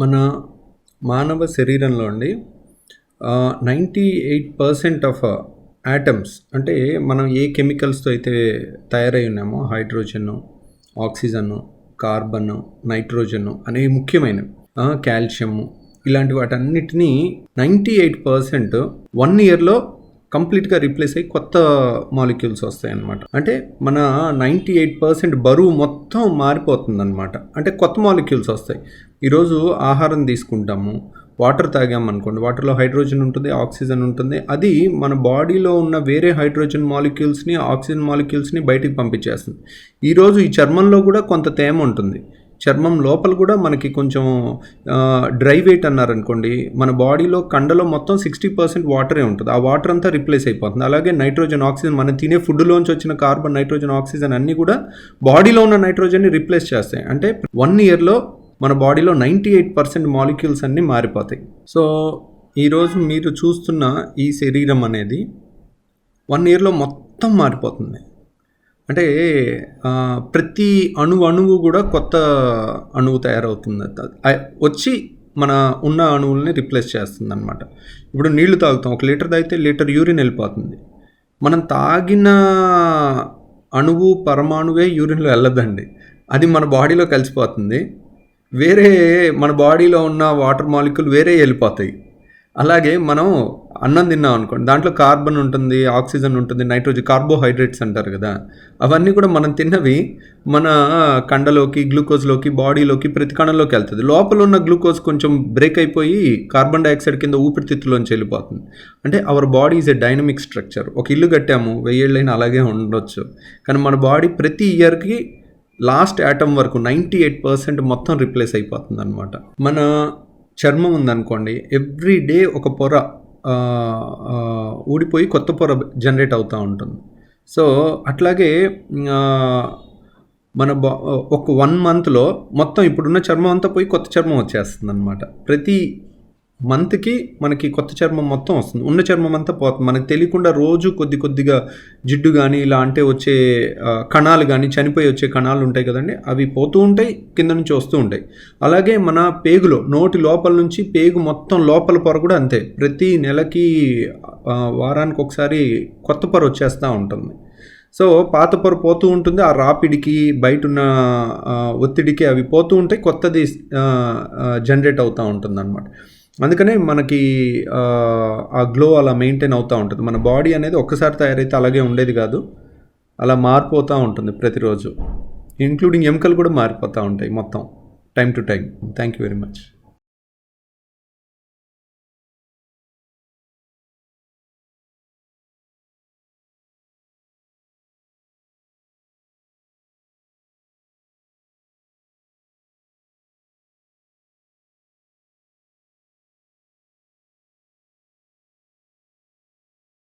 మన మానవ శరీరంలో అండి ninety eight percent of atoms అంటే మనం ఏ కెమికల్స్తో అయితే తయారై ఉన్నామో హైడ్రోజన్ ఆక్సిజన్ కార్బన్ నైట్రోజన్ అనేవి ముఖ్యమైనవి క్యాల్షియము ఇలాంటి వాటన్నిటినీ నైంటీ ఎయిట్ పర్సెంట్ వన్ ఇయర్లో కంప్లీట్గా రీప్లేస్ అయ్యి కొత్త మాలిక్యూల్స్ వస్తాయి అన్నమాట అంటే మన నైంటీ ఎయిట్ పర్సెంట్ బరువు మొత్తం మారిపోతుంది అనమాట అంటే కొత్త మాలిక్యూల్స్ వస్తాయి. ఈరోజు ఆహారం తీసుకుంటాము వాటర్ తాగామనుకోండి వాటర్లో హైడ్రోజన్ ఉంటుంది ఆక్సిజన్ ఉంటుంది. అది మన బాడీలో ఉన్న వేరే హైడ్రోజన్ మాలిక్యూల్స్ని ఆక్సిజన్ మాలిక్యూల్స్ని బయటికి పంపించేస్తుంది. ఈరోజు ఈ చర్మంలో కూడా కొంత తేమ ఉంటుంది. చర్మం లోపల కూడా మనకి కొంచెం డ్రై వెయిట్ అన్నారనుకోండి మన బాడీలో కండలో మొత్తం సిక్స్టీ పర్సెంట్ వాటరే ఉంటుంది. ఆ వాటర్ అంతా రిప్లేస్ అయిపోతుంది. అలాగే నైట్రోజన్ ఆక్సిజన్ మనం తినే ఫుడ్లోంచి వచ్చిన కార్బన్ నైట్రోజన్ ఆక్సిజన్ అన్నీ కూడా బాడీలో ఉన్న నైట్రోజన్ని రిప్లేస్ చేస్తాయి. అంటే వన్ ఇయర్లో మన బాడీలో నైంటీ ఎయిట్ పర్సెంట్ మాలిక్యూల్స్ అన్నీ మారిపోతాయి. సో ఈరోజు మీరు చూస్తున్న ఈ శరీరం అనేది వన్ ఇయర్లో మొత్తం మారిపోతుంది. అంటే ప్రతి అణువు అణువు కూడా కొత్త అణువు తయారవుతుంది. వచ్చి మన ఉన్న అణువుల్ని రిప్లేస్ చేస్తుంది అనమాట ఇప్పుడు నీళ్ళు తాగుతాం. ఒక లీటర్ తాగితే లీటర్ యూరిన్ వెళ్ళిపోతుంది. మనం తాగిన అణువు పరమాణువే యూరిన్లో వెళ్ళదండి. అది మన బాడీలో కలిసిపోతుంది. వేరే మన బాడీలో ఉన్న వాటర్ మాలిక్యూల్ వేరే వెళ్ళిపోతాయి. అలాగే మనం అన్నం తిన్నాం అనుకోండి దాంట్లో కార్బన్ ఉంటుంది ఆక్సిజన్ ఉంటుంది నైట్రోజన్ కార్బోహైడ్రేట్స్ అంటారు కదా. అవన్నీ కూడా మనం తిన్నవి మన కండలోకి గ్లూకోజ్లోకి బాడీలోకి ప్రతి కణంలోకి వెళ్తుంది. లోపల ఉన్న గ్లూకోజ్ కొంచెం బ్రేక్ అయిపోయి కార్బన్ డైఆక్సైడ్ కింద ఊపిరితిత్తులోంచి వెళ్ళిపోతుంది. అంటే our body is a dynamic structure ఒక ఇల్లు కట్టాము వెయ్యేళ్ళైనా అలాగే ఉండొచ్చు. కానీ మన బాడీ ప్రతి ఇయర్కి లాస్ట్ యాటమ్ వరకు నైంటీ ఎయిట్ పర్సెంట్ మొత్తం రిప్లేస్ అయిపోతుంది అనమాట మన చర్మం ఉందనుకోండి ఎవ్రీ డే ఒక పొర ఊడిపోయి కొత్త పొర జనరేట్ అవుతూ ఉంటుంది. సో అట్లాగే మన బా ఒక వన్ మంత్లో మొత్తం ఇప్పుడున్న చర్మం అంతా పోయి కొత్త చర్మం వచ్చేస్తుంది అనమాట ప్రతి మంత్కి మనకి కొత్త చర్మం మొత్తం వస్తుంది. ఉన్న చర్మం అంతా పోతుంది మనకు తెలియకుండా రోజు కొద్ది కొద్దిగా జిడ్డు కానీ ఇలా అంటే వచ్చే కణాలు కానీ చనిపోయి వచ్చే కణాలు ఉంటాయి కదండి. అవి పోతూ ఉంటాయి కింద నుంచి వస్తూ ఉంటాయి. అలాగే మన పేగులో నోటి లోపల నుంచి పేగు మొత్తం లోపల పొర కూడా అంతే. ప్రతి నెలకి వారానికి ఒకసారి కొత్త పొర వచ్చేస్తూ ఉంటుంది. సో పాత పొర పోతూ ఉంటుంది. ఆ రాపిడికి బయట ఉన్న ఒత్తిడికి అవి పోతూ ఉంటాయి. కొత్తది జనరేట్ అవుతూ ఉంటుంది అనమాట అందుకనే మనకి ఆ గ్లో అలా మెయింటైన్ అవుతూ ఉంటుంది. మన బాడీ అనేది ఒక్కసారి తయారైతే అలాగే ఉండేది కాదు. అలా మారిపోతూ ఉంటుంది ప్రతిరోజు. ఇంక్లూడింగ్ ఎముకలు కూడా మారిపోతూ ఉంటాయి మొత్తం time to time thank you very much